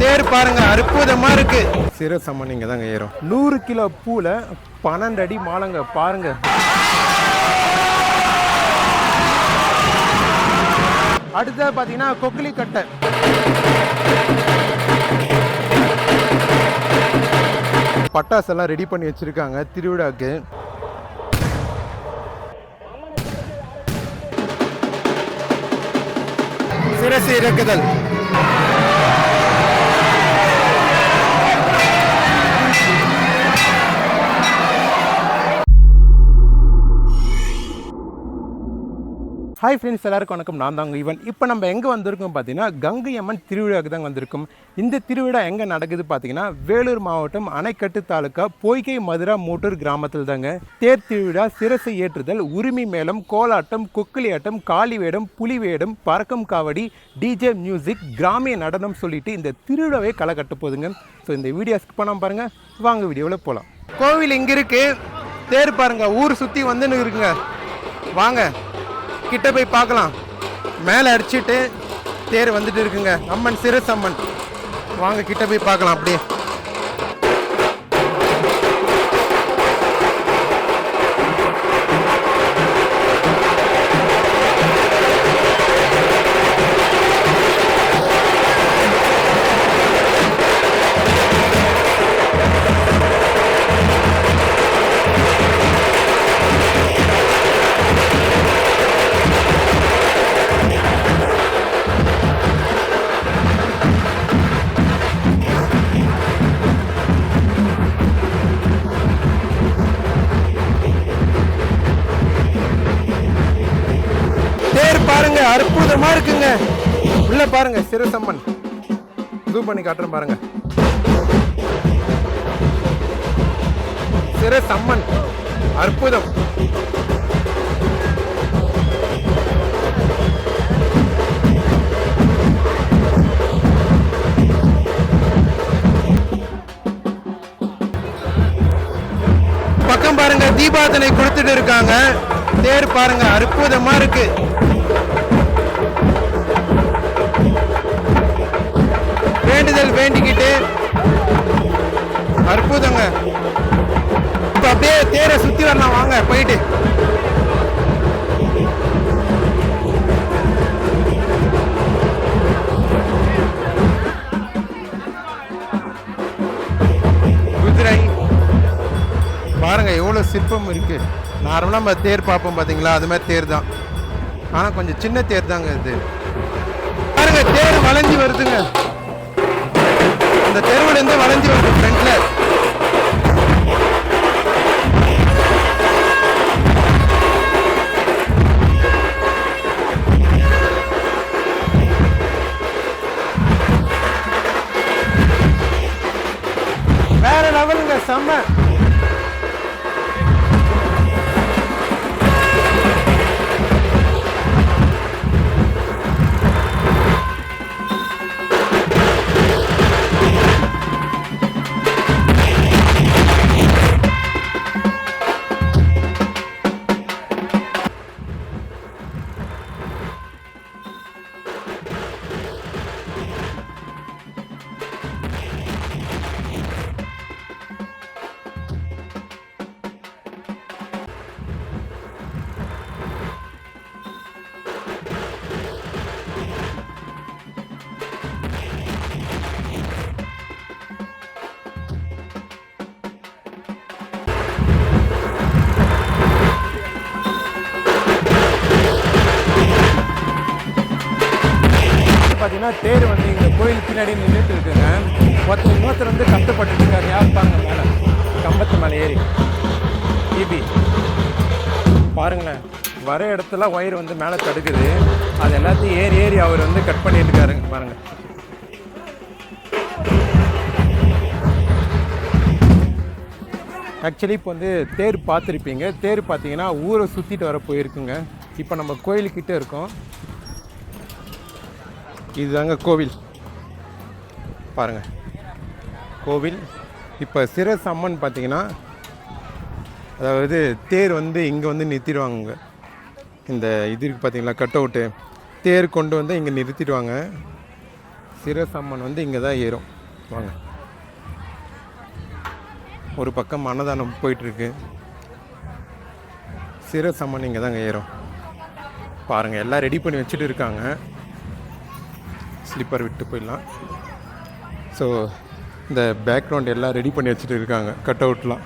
தேர் பாருங்க அற்புதமா இருக்கு. சிரசம்மன் இங்க தாங்க ஏறும் நூறு கிலோ பூல பன்னெண்டு அடி மாலங்க பாருங்க. அடுத்தது பாத்தீங்கன்னா கொக்கிலி கட்டை. பட்டாசு எல்லாம் ரெடி பண்ணி வச்சிருக்காங்க திருவிழாக்கு. சிரசு இறக்குதல். ஹாய் ஃப்ரெண்ட்ஸ் எல்லாருக்கும் வணக்கம். நான் தாங்க ஈவன் இப்போ நம்ம எங்கே வந்திருக்கோம் பார்த்தீங்கன்னா கங்கை அம்மன் திருவிழாவுக்கு தான் வந்திருக்கும். இந்த திருவிழா எங்கே நடக்குது பார்த்தீங்கன்னா வேலூர் மாவட்டம் அணைக்கட்டு தாலுக்கா பொய்கை மதுரா மூட்டூர் கிராமத்தில் தாங்க. தேர் திருவிழா சிரசை ஏற்றுதல் உரிமை மேளம் கோலாட்டம் கொக்கிலியாட்டம் காளி வேடம் புலி வேடம் பறக்கும் காவடி டிஜே மியூசிக் கிராமிய நடனம் சொல்லிட்டு இந்த திருவிழாவே களை கட்ட போகுதுங்க. ஸோ இந்த வீடியோ ஸ்கிப் பண்ணாமல் பாருங்க. வாங்க வீடியோவில் போகலாம் கோவில் இங்கே இருக்கு. தேர் பாருங்க. ஊர் சுற்றி வந்துன்னு இருக்குங்க. வாங்க. கிட்ட போய் பார்க்கலாம். மேலே அடிச்சிட்டு தேர் வந்துட்டு இருக்குங்க. அம்மன் சிறுசம்மன் வாங்க கிட்ட போய் பார்க்கலாம் அப்படியே. அற்புதமா இருக்குங்க. உள்ள பாருங்க சிரசம்மன். ஜூம் பண்ணி காட்டுறேன் பாருங்க. சிரசம்மன். அற்புதம். பக்கம் பாருங்க தீபாதனை கொடுத்துட்டு இருக்காங்க. தேர் பாருங்க அற்புதமா இருக்கு. வேண்டுதல் வேண்டிக்கிட்டு அற்புதங்க. இப்ப அப்படியே தேரை சுத்தி வரலாம் வாங்க போயிட்டு. குதிரை. பாருங்க எவ்வளோ சிற்பம் இருக்கு. நார்மலாக நம்ம தேர் பார்ப்போம் பார்த்தீங்களா அது மாதிரி தேர் தான். ஆனால் கொஞ்சம் சின்ன தேர் தாங்க இது. பாருங்க தேர் வளைஞ்சு வருதுங்க. அந்த தெருவுல இருந்து வளைஞ்சு வருது ஃப்ரண்ட்ல பார்த்தீங்கன்னா தேர் வந்து இங்கே கோயில் பின்னாடி நின்றுட்டு இருக்குங்க. ஒருத்தர் இன்னொருத்தர் வந்து கஷ்டப்பட்டு இருக்காரு. யார் பாருங்க மேலே. கம்பத்து மேலே ஏறி. டிபி பாருங்களேன். வர இடத்துல ஒயர் வந்து மேலே தடுக்குது. அது எல்லாத்தையும் ஏறி ஏறி அவர் வந்து கட் பண்ணிட்டு இருக்காருங்க பாருங்க. ஆக்சுவலி இப்போ வந்து தேர் பார்த்துருப்பீங்க. தேர் பார்த்தீங்கன்னா ஊரை சுற்றிட்டு வர போயிருக்குங்க. இப்போ நம்ம கோயிலுக்கிட்டே இருக்கோம். இதுதாங்க கோவில். பாருங்க. கோவில். இப்போ சிரஸ் அம்மன் பார்த்தீங்கன்னா அதாவது தேர் வந்து இங்கே வந்து நிறுத்திடுவாங்க இந்த இது இருக்குது பார்த்தீங்களா கட் அவுட்டு தேர் கொண்டு வந்து இங்கே நிறுத்திடுவாங்க. சிரசம்மன் வந்து இங்கே தான் ஏறும். வாங்க. ஒரு பக்கம் அன்னதானம் போயிட்டுருக்கு. சிரசம்மன் இங்கே தாங்க ஏறும். பாருங்கள் எல்லாம் ரெடி பண்ணி வச்சுட்டு இருக்காங்க. ஸ்லிப்பர் விட்டு போயிடலாம். ஸோ இந்த பேக்ரவுண்ட் எல்லாம் ரெடி பண்ணி வச்சுட்டு இருக்காங்க கட் அவுட்லாம்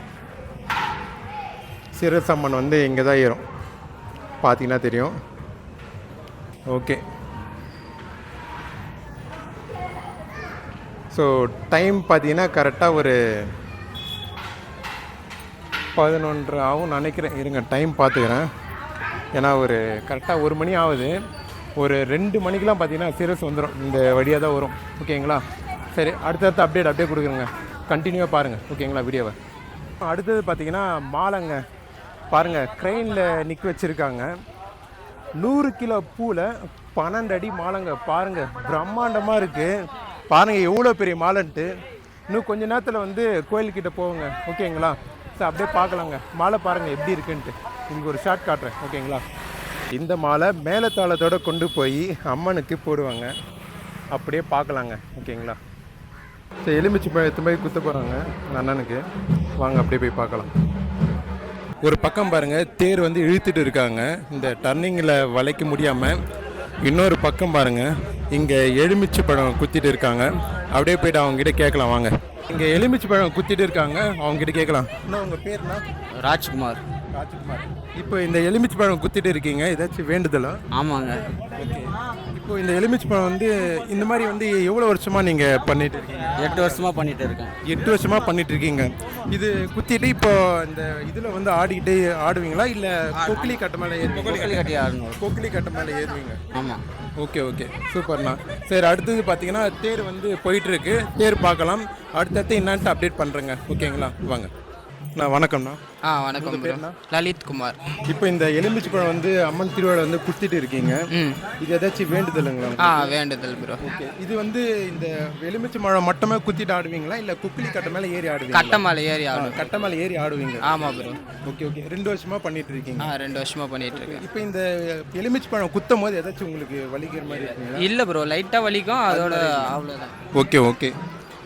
சிரசம்மன் வந்து இங்கே தான் ஏறும். பார்த்தீங்கன்னா தெரியும். ஓகே ஸோ டைம் பார்த்தீங்கன்னா கரெக்டாக ஒரு பதினொன்று ஆகும் நினைக்கிறேன். இருங்க டைம் பார்த்துக்கிறேன் ஏன்னா ஒரு கரெக்டாக ஒரு மணி ஆகுது. ஒரு ரெண்டு மணிக்கெலாம் பார்த்தீங்கன்னா சீரியஸ் வந்துடும் இந்த வழியாக தான் வரும். ஓகேங்களா சரி அடுத்தடுத்த அப்டேட் அப்படியே கொடுக்குறேங்க. கண்டினியூவாக பாருங்கள் ஓகேங்களா வீடியோவை அடுத்தது பார்த்தீங்கன்னா மாலைங்க. பாருங்கள் க்ரெயினில் நிற்க வச்சுருக்காங்க. நூறு கிலோ பூவில் பன்னெண்டு அடி மாலைங்க. பாருங்கள் பிரம்மாண்டமாக இருக்குது பாருங்கள் எவ்வளோ பெரிய மாலைன்ட்டு. இன்னும் கொஞ்ச நேரத்தில் வந்து கோயில்கிட்ட போவோங்க. ஓகேங்களா சார் அப்படியே பார்க்கலாங்க. மாலை பாருங்கள் எப்படி இருக்குன்ட்டு. உங்களுக்கு ஒரு ஷார்ட் காட்டுறேன். ஓகேங்களா இந்த மாலை மேலத்தாளத்தோட கொண்டு போய் அம்மனுக்கு போடுவாங்க. அப்படியே பார்க்கலாங்க. ஓகேங்களா? சரி எலுமிச்சி பழத்து போய் குத்த போகிறாங்க அண்ணனுக்கு. வாங்க அப்படியே போய் பார்க்கலாம். ஒரு பக்கம் பாருங்க தேர் வந்து இழுத்துட்டு இருக்காங்க. இந்த டர்னிங்கில் வளைக்க முடியாமல் இன்னொரு பக்கம் பாருங்க இங்கே எலுமிச்சை பழம் குத்திட்டு இருக்காங்க. அப்படியே போயிட்டு அவங்க கிட்ட கேட்கலாம் வாங்க. இங்கே எலுமிச்சை பழம் குத்திட்டு இருக்காங்க. அவங்க கிட்ட கேட்கலாம். என்ன உங்கள் பேர்னா? ராஜ்குமார். ராஜ்குமார். இப்போ இந்த எலுமிச்சை பழம் குத்திட்டு இருக்கீங்க ஏதாச்சும் வேண்டுதலா? ஆமாங்க. ஓகே. இப்போ இந்த எலுமிச்சை பழம் வந்து இந்த மாதிரி வந்து எவ்வளோ வருஷமா நீங்கள் பண்ணிட்டு இருக்கீங்க? எட்டு வருஷமா பண்ணிட்டு இருக்கேன். எட்டு வருஷமா பண்ணிட்டு இருக்கீங்க. இது குத்திட்டு இப்போ இந்த இதுல வந்து ஆடிக்கிட்டே ஆடுவீங்களா? இல்ல கொக்கிலி கட்ட மேல ஏறுவீங்க கோயில் கட்டி ஆடணும். கொக்கிலி கட்ட மேல ஏறுவீங்க. ஆமாம் ஓகே ஓகே. சூப்பர்ண்ணா. சரி அடுத்தது பார்த்தீங்கன்னா தேர் வந்து போயிட்டு இருக்கு. தேர் பார்க்கலாம். அடுத்தடுத்து என்னான்ட்டு அப்டேட் பண்ணுறேங்க ஓகேங்களா? வாங்க. நான் வணக்கம்ண்ணா. ஆ வணக்கம் ப்ரோ லலித் குமார் இப்போ இந்த எலுமிச்சை பழம் வந்து அம்மன் திருவிழா வந்து குத்திட்டு இருக்கீங்க. இது ஏதாச்சும் வேண்டுதலுங்களா? ஆ வேண்டுதல் ப்ரோ ஓகே. இது வந்து இந்த எலுமிச்சை பழம் மட்டுமே குத்திட்டு ஆடுவீங்களா? இல்லை குக்கிலி கட்ட மேலே ஏறி ஆடுவீங்களா? கட்டமலை ஏறி ஆடும் கட்ட மேலே ஏறி ஆடுவீங்க. ஆமாம் ப்ரோ ஓகே ஓகே. ரெண்டு வருஷமா பண்ணிட்டு இருக்கீங்க. ஆ ரெண்டு வருஷமா பண்ணிட்டு இருக்கேன். இப்போ இந்த எலுமிச்சை பழம் குத்தும் போது ஏதாச்சும் உங்களுக்கு வலிக்கிற மாதிரி இல்லை ப்ரோ லைட்டாக வலிக்கும். அதோட அவ்வளோதான் ஓகே ஓகே.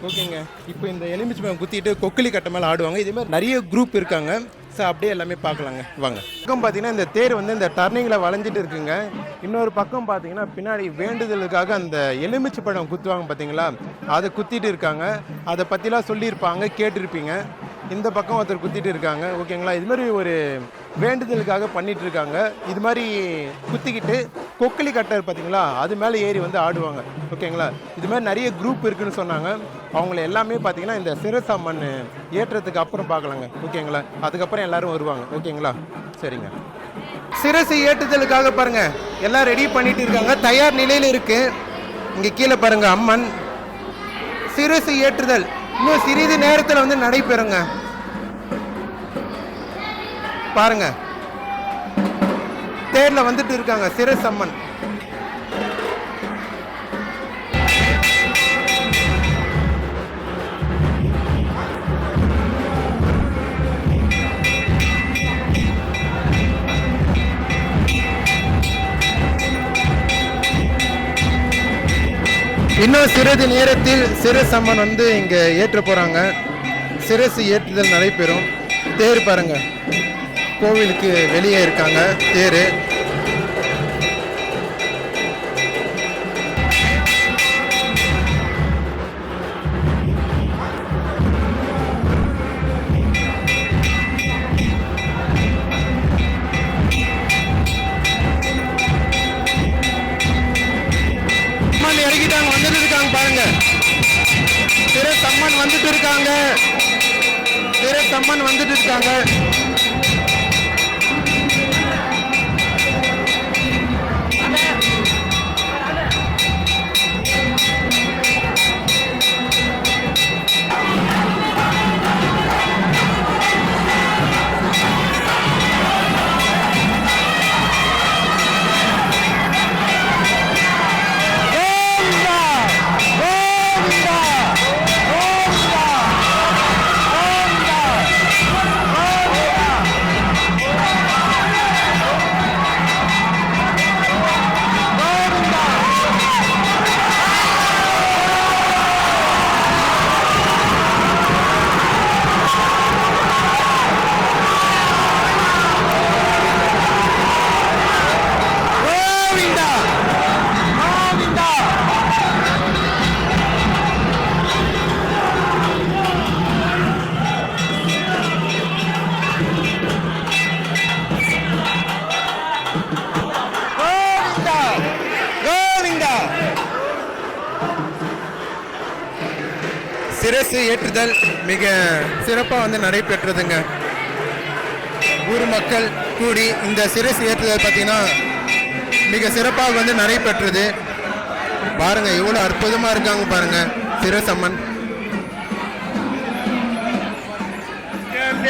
ஓகேங்க. இப்போ இந்த எலுமிச்சை பழம் குத்திட்டு கொக்கிலி கட்ட மேலே ஆடுவாங்க. இதே மாதிரி நிறைய குரூப் இருக்காங்க. ஸோ அப்படியே எல்லாமே பார்க்கலாங்க. வாங்க. பக்கம் பார்த்தீங்கன்னா இந்த தேர் வந்து இந்த டர்னிங்கில் வளைஞ்சிட்டு இருக்குங்க. இன்னொரு பக்கம் பார்த்தீங்கன்னா பின்னாடி வேண்டுதலுக்காக அந்த எலுமிச்சை பழம் குத்துவாங்க பார்த்தீங்களா? அதை குத்திட்டு இருக்காங்க. அதை பற்றிலாம் சொல்லியிருப்பாங்க கேட்டிருப்பீங்க. இந்த பக்கம் ஒருத்தர் குத்திட்டு இருக்காங்க. ஓகேங்களா? இது மாதிரி ஒரு வேண்டுதலுக்காக பண்ணிட்டு இருக்காங்க. இது மாதிரி குத்திக்கிட்டு கொக்கிலி கட்டர் பார்த்தீங்களா அது மேலே ஏறி வந்து ஆடுவாங்க. ஓகேங்களா? இது மாதிரி நிறைய குரூப் இருக்குன்னு சொன்னாங்க. அவங்கள எல்லாமே பார்த்தீங்கன்னா இந்த சிரசாமன் ஏற்றத்துக்கு அப்புறம் பார்க்கலாங்க ஓகேங்களா? அதுக்கப்புறம் எல்லாரும் வருவாங்க. ஓகேங்களா? சரிங்க. சிரசு ஏற்றுதலுக்காக பாருங்க. எல்லாம் ரெடி பண்ணிட்டு இருக்காங்க. தயார் நிலையில் இருக்கு. இங்கே கீழே பாருங்க அம்மன். சிரசு ஏற்றுதல். இன்னும் சிறிது நேரத்தில் வந்து நடைபெறுங்க. பாருங்க. தேர்ல வந்துட்டு இருக்காங்க சிரஸ் அம்மன். இன்னும் சிறிது நேரத்தில் சிரஸ் அம்மன் வந்து இங்கே ஏற்ற போகிறாங்க சிரசு ஏற்றுதல் நடைபெறும். தேர் பாருங்க. கோவிலுக்கு வெளியே இருக்காங்க. தேர். அம்மன் இறங்கிட்டாங்க வந்துட்டு இருக்காங்க பாருங்க. திரு சம்மன் வந்துட்டு இருக்காங்க. திரு சம்மன் வந்துட்டு இருக்காங்க. மிக சிறப்பாக வந்து நடைபெற்றதுங்க. ஊர் மக்கள் கூடி இந்த சிறசு ஏற்றுதல் பார்த்தீங்கன்னா மிக சிறப்பாக வந்து நடைபெற்றது. பாருங்க எவ்வளோ அற்புதமாக இருக்காங்க பாருங்க சிறசம்மன்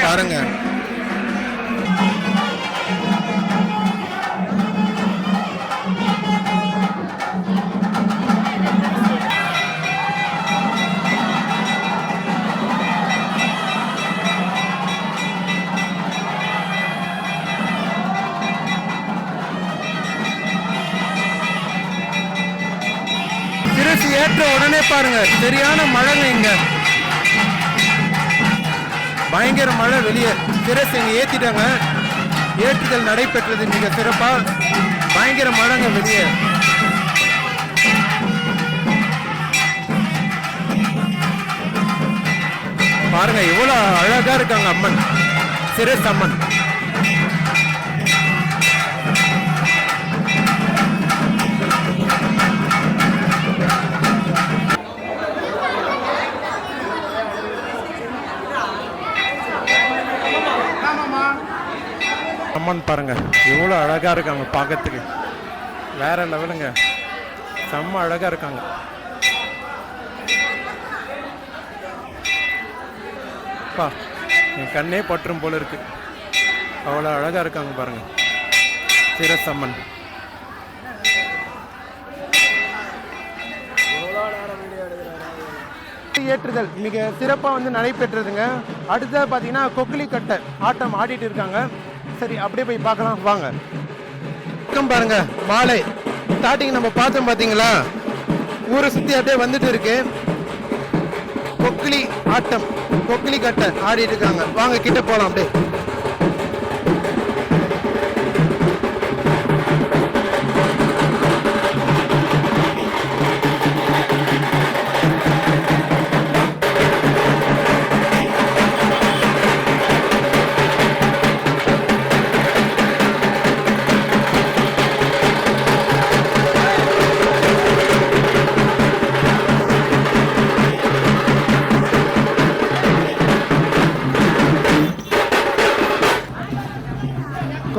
பாருங்க. உடனே சரியான மழைங்க இங்க. பயங்கர மழை வெளியே. திருச்சி இங்க ஏத்திட்டாங்க. ஏற்றுதல் நடைபெற்றது மிக சிறப்பா. பயங்கர மழைங்க வெளியே. பாருங்க எவ்வளவு அழகா இருக்காங்க அம்மன். சிரஸ் அம்மன். அம்மன் பாருங்க. எவ்வளோ அழகா இருக்காங்க பார்க்கறதுக்கு வேற லெவலுங்க. செம்ம அழகா இருக்காங்க. பா என் கண்ணே பற்றும் போல இருக்கு. அவ்வளோ அழகா இருக்காங்க பாருங்க. சிரசம்மன் ஏற்றுதல். மிக சிறப்பாக வந்து நடைபெற்றதுங்க. அடுத்தது பார்த்தீங்கன்னா கொக்கிலி கட்டை ஆட்டம் ஆடிட்டு இருக்காங்க. சரி அப்படியே போய் பார்க்கலாம் வாங்க. பக்கம் பாருங்க மாலை. ஸ்டார்டிங் நம்ம பார்த்தோம் பார்த்தீங்களா? ஊரை சுற்றி அப்படியே வந்துட்டு இருக்கு. கொக்கிலி ஆட்டம் கொக்கிலி கட்டை ஆடிட்டு இருக்காங்க. வாங்க கிட்ட போகலாம் அப்படியே.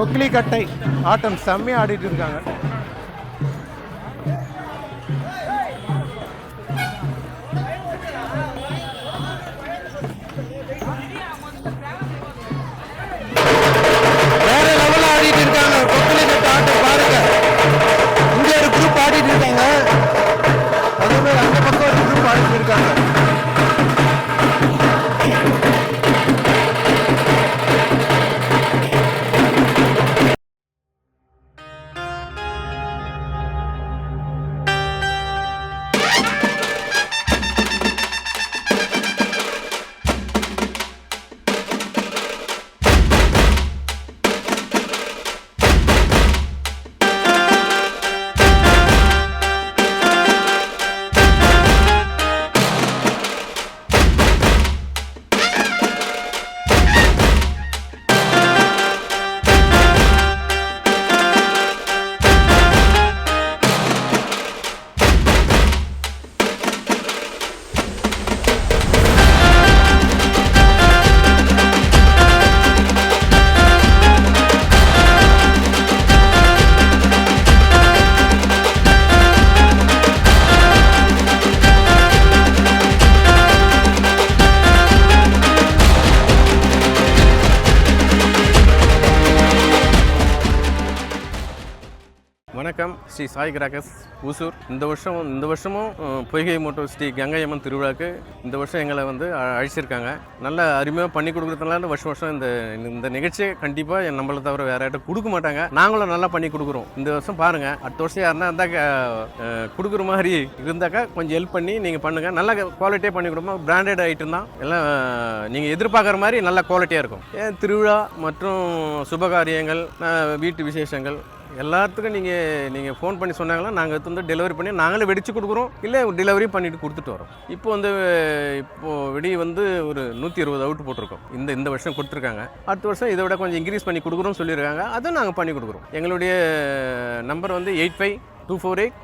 கொக்கிலி கட்டை. ஆட்டம் செம்மையா ஆடிட்டு இருக்காங்க. ஸ்ரீ சாய் கிராக்கஸ் ஊசூர். இந்த வருஷம் இந்த வருஷமும் பொய்கை மோட்டோ ஸ்ரீ கங்கையம்மன் திருவிழாக்கு இந்த வருஷம் எங்களை வந்து அ- அழைச்சிருக்காங்க. நல்ல அருமையாக பண்ணி கொடுக்குறதுனால வருஷம் வருஷம் இந்த இந்த நிகழ்ச்சியை கண்டிப்பாக நம்மளை தவிர வேற யார்ட்ட கொடுக்க மாட்டாங்க. நாங்களும் நல்லா பண்ணி கொடுக்குறோம். இந்த வருஷம் பாருங்கள் அடுத்த வருஷம் யாருன்னா இருந்தாக்கா கொடுக்குற மாதிரி இருந்தாக்கா கொஞ்சம் ஹெல்ப் பண்ணி நீங்கள் பண்ணுங்கள் நல்ல குவாலிட்டியாக பண்ணி கொடுப்போம் பிராண்டட் ஐட்டம் தான். எல்லாம் நீங்கள் எதிர்பார்க்குற மாதிரி நல்ல குவாலிட்டியாக இருக்கும். ஏன் திருவிழா மற்றும் சுபகாரியங்கள் வீட்டு விசேஷங்கள் எல்லாத்துக்கும் நீங்கள் நீங்கள் ஃபோன் பண்ணி சொன்னாங்கன்னா நாங்கள் எடுத்து வந்து டெலிவரி பண்ணி நாங்களே வெடித்து கொடுக்குறோம். இல்லை டெலிவரி பண்ணிட்டு கொடுத்துட்டு வரோம். இப்போ வந்து இப்போது வெடி வந்து ஒரு நூற்றி இருபது அவுட் போட்டிருக்கோம். இந்த இந்த வருஷம் கொடுத்துருக்காங்க. அடுத்த வருஷம் இதை விட கொஞ்சம் இன்க்ரீஸ் பண்ணி கொடுக்குறோம்னு சொல்லியிருக்காங்க. அதை நாங்கள் பண்ணி கொடுக்குறோம். எங்களுடைய நம்பர் வந்து eight five two four eight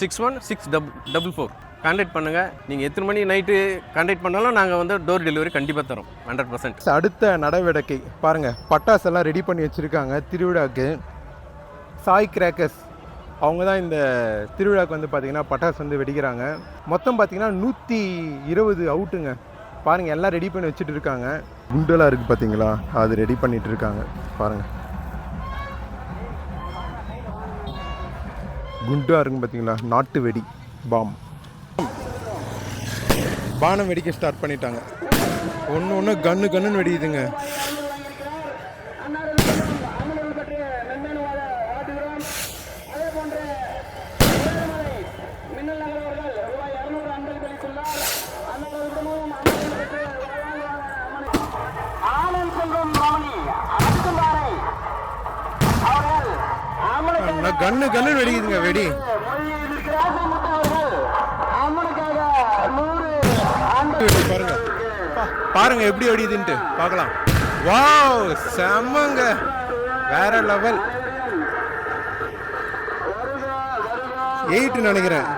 six one six double double four contact பண்ணுங்கள் நீங்கள் எத்தனை மணி நைட்டு கான்டாக்ட் பண்ணாலும் நாங்கள் வந்து டோர் டெலிவரி கண்டிப்பாக தரோம். ஹண்ட்ரட் பர்சன்ட் அடுத்த நடவடிக்கை பாருங்கள் பட்டாசெல்லாம் ரெடி பண்ணி வச்சுருக்காங்க. திருவிழாக்கு. சாய் கிராக்கர்ஸ் அவங்க தான் இந்த திருவிழாவுக்கு வந்து பார்த்திங்கன்னா பட்டாசு வந்து வெடிக்கிறாங்க. மொத்தம் பார்த்திங்கன்னா நூற்றி இருபது அவுட்டுங்க. பாருங்கள் எல்லாம் ரெடி பண்ணி வச்சுட்டு இருக்காங்க. குண்டெல்லாம் இருக்குது பார்த்தீங்களா? அது ரெடி பண்ணிகிட்டு இருக்காங்க. பாருங்கள் குண்டாக இருக்குங்க பார்த்தீங்களா? நாட்டு வெடி பாம். பானம் வெடிக்க ஸ்டார்ட் பண்ணிட்டாங்க. ஒன்று ஒன்று கன்னு கன்னுன்னு வெடியுதுங்க கன்னு கன்னு வெடிக்குதுங்க வெடி. பாருங்க. பாருங்க எப்படி வெடியுதுன்ட்டு. பார்க்கலாம். வாவ் செம்மங்க. வேற லெவல். எயிட் நினைக்கிறேன்.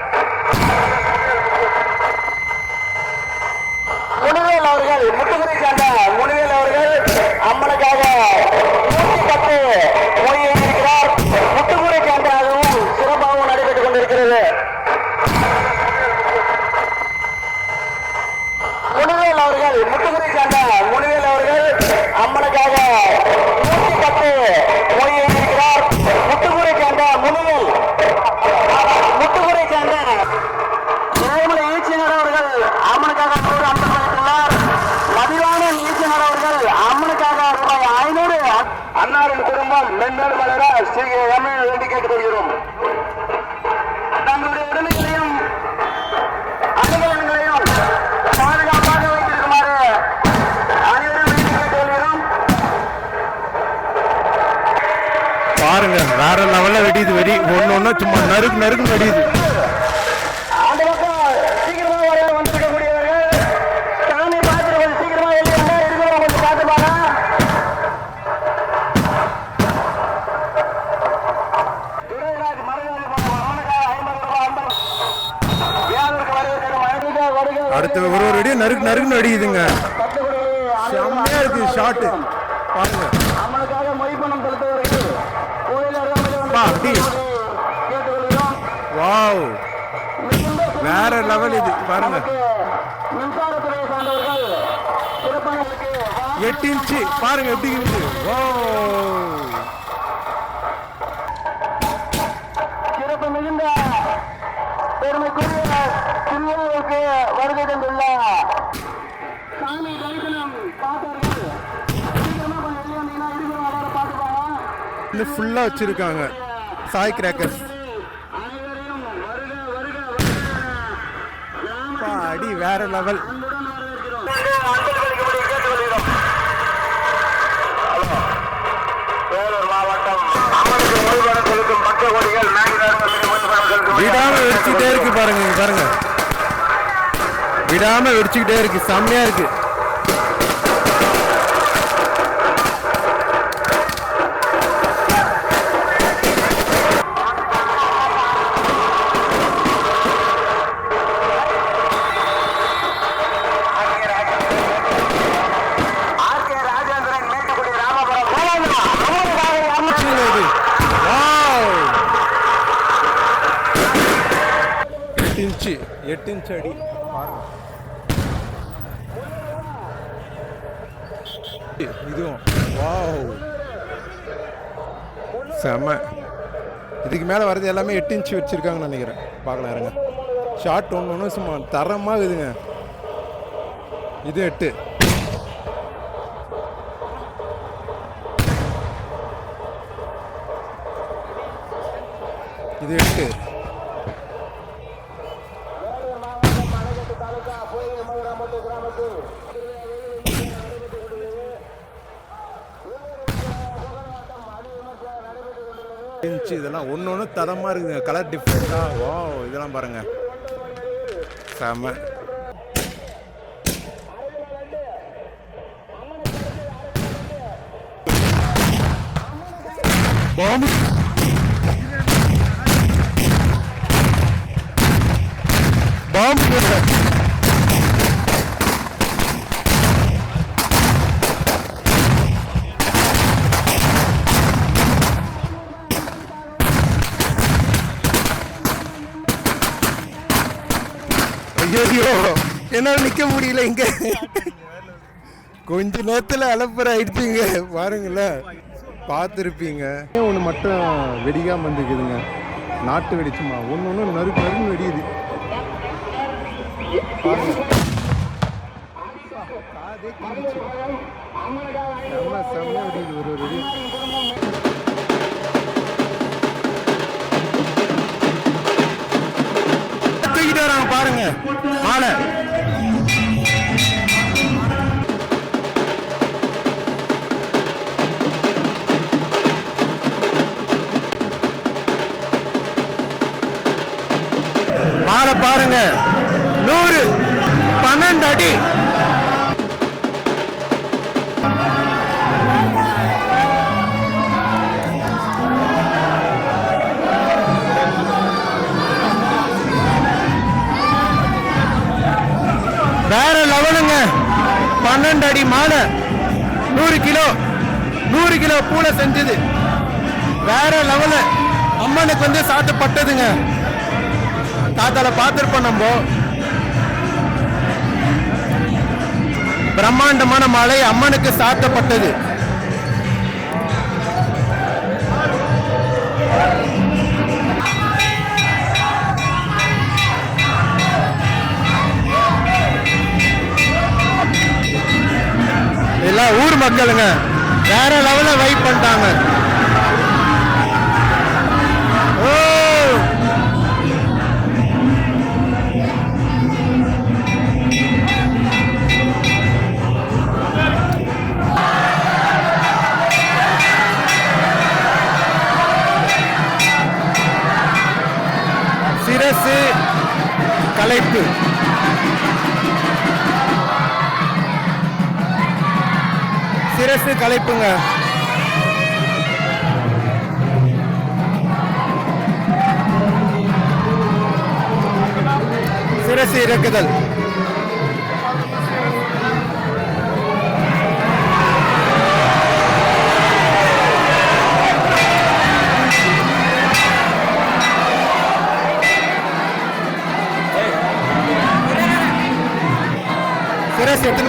அன்னாரின் குடும்பம் மென்மேல் வளர ஸ்ரீ எம்ஏ வேண்டி கேட்டுக்கொள்கிறோம். தங்களுடைய உடமைகளையும் அனுபவங்களையும் பாதுகாப்பாக வைத்திருக்குமாறு அனைவரும் வேண்டி கேட்டுக்கொள்கிறோம். பாருங்க வேற லெவல்ல வெடியுது வெடி. ஒன்னு ஒன்று சும்மா நறுக்கு நறுக்கு வெடியுது. நறுக்குன்னு அடிக்குதுங்க. செம்மையா இருக்கு ஷாட்டு பாருங்க. பணம் வாவ். வேற லெவல் இது. பாருங்க. சார்ந்தவர்கள் எட்டு இன்ச்சு பாருங்க எப்படி இருக்கு ஓ சிறப்பு மிகுந்த பெருமைக்குரிய திருவிழாவுக்கு வருகை தந்துள்ள சாமி தரிசனம் பார்த்தவர்கள் சீக்கிரமா கொஞ்சம் வெளியே வந்தீங்கன்னா இருக்கிற அலார பார்த்துப்பாங்க. இந்த ஃபுல்லா வச்சிருக்காங்க. சாய் கிராக்கர்ஸ் அனைவரையும் வருக வருக வருக. என அடி வேற லெவல் விடாம வெடிச்சுக்கிட்டே இருக்கு பாருங்க பாருங்க விடாம வெடிச்சுக்கிட்டே இருக்கு செம்மையா இருக்கு ஆர் கே ராஜேந்திரன் மேட்டுக்குடி ராமபுரம் போலாமா? அம்மனுக்காக அம்மன் கீழே இது வாவ். எட்டு இன்ச்சு எட்டு இன்ச்சு அடி பாருங்க இதுவும் வாவ் செம இதுக்கு மேலே வர்றது எல்லாமே எட்டு இன்ச்சு வச்சுருக்காங்கன்னு நினைக்கிறேன். பார்க்கலாம் இருங்க ஷார்ட் ஒன்று ஒன்று சும்மா தரமாக இருக்குதுங்க. இது எட்டு. இது எட்டு இன்ச்சு இதெல்லாம் ஒன்று ஒன்று தரமாக இருக்குதுங்க கலர் டிஃப்ரெண்ட்டாக ஓ இதெல்லாம் பாருங்கள் செம. பாம்பு. என்னால் நிக்க முடியல இங்க. கொஞ்ச நேரத்துல அலப்பற ஆயிடுச்சுங்க. பாருங்களேன் பார்த்துருப்பீங்க. ஒன்று மட்டும் வெடிக்காம வந்துக்குதுங்க நாட்டு வெடிச்சுமா ஒன்று ஒன்று நறுக்கு நறுக்கு வெடியுது. செம்ம ஒரு ஒரு தூக்கிட்டு வராங்க பாருங்க. மாலை பாருங்க. நூறு பன்னெண்டு அடி. வேற லெவலுங்க. பன்னெண்டு அடி மாலை. நூறு கிலோ நூறு கிலோ பூனை செஞ்சது. வேற லெவலு. அம்மனுக்கு வந்து சாத்தப்பட்டதுங்க. தாத்தால பார்த்துருப்போம் நம்ம. பிரம்மாண்டமான மலை அம்மனுக்கு சாத்தப்பட்டது. எல்லாம் ஊர் மக்களுங்க. வேற லெவல வைப் பண்ணிட்டாங்க. அழைப்பு சிரசு கலைப்புங்க. சிரசு இறக்குதல்.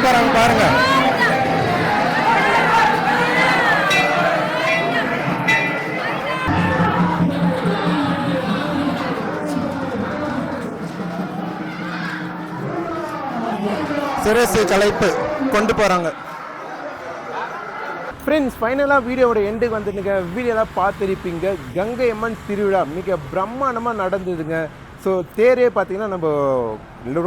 போறாங்க பாருங்க. சிரசு கலைப்பு கொண்டு போகிறாங்க ஃப்ரெண்ட்ஸ் ஃபைனலாக வீடியோவோட எண்டுக்கு வந்துட்டுங்க வீடியோலாம் பார்த்துருப்பீங்க. கங்கை அம்மன் திருவிழா மிக பிரம்மாண்டமாக நடந்ததுங்க. ஸோ தேரே பார்த்தீங்கன்னா நம்ம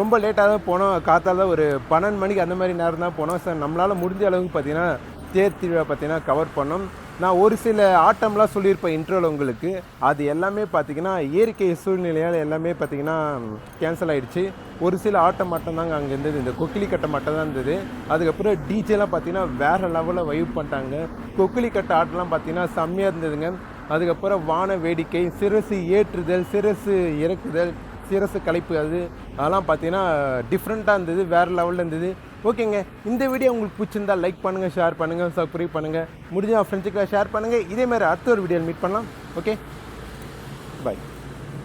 ரொம்ப லேட்டாக தான் போனோம். காத்தால ஒரு பன்னெண்டு மணிக்கு அந்த மாதிரி நேரம் தான் போனோம். சார் நம்மளால் முடிஞ்ச அளவுக்கு பார்த்தீங்கன்னா தேர் திருவிழா பார்த்தீங்கன்னா கவர் பண்ணோம். நான் ஒரு சில ஆட்டம்லாம் சொல்லியிருப்பேன் இன்ட்ரோவில் உங்களுக்கு. அது எல்லாமே பார்த்தீங்கன்னா இயற்கை சூழ்நிலையால் எல்லாமே பார்த்தீங்கன்னா கேன்சல் ஆகிடுச்சு ஒரு சில ஆட்டம் மட்டும் தாங்க அங்கே இருந்தது. இந்த கொக்கிலி கட்டை மட்டும் தான் இருந்தது. அதுக்கப்புறம் டிஜேலாம் பார்த்திங்கன்னா வேறு லெவலில் வைப் பண்ணிட்டாங்க. கொக்கிலி கட்டை ஆட்டம்லாம் பார்த்திங்கன்னா செம்மையாக இருந்ததுங்க. அதுக்கப்புறம் வான வேடிக்கை சிரசு ஏற்றுதல் சிரசு இறக்குதல் சிரசு கலைப்பு அது அதெல்லாம் பார்த்தீங்கன்னா டிஃப்ரெண்ட்டாக இருந்தது வேறு லெவலில் இருந்தது. ஓகேங்க. இந்த வீடியோ உங்களுக்கு பிடிச்சிருந்தா லைக் பண்ணுங்கள் ஷேர் பண்ணுங்கள் சப்ஸ்கிரைப் பண்ணுங்கள் முடிஞ்சால் ஃப்ரெண்ட்ஸுக்கெல்லாம் ஷேர் பண்ணுங்கள் இதே மாதிரி அடுத்த ஒரு வீடியோவில் மீட் பண்ணலாம். Okay bye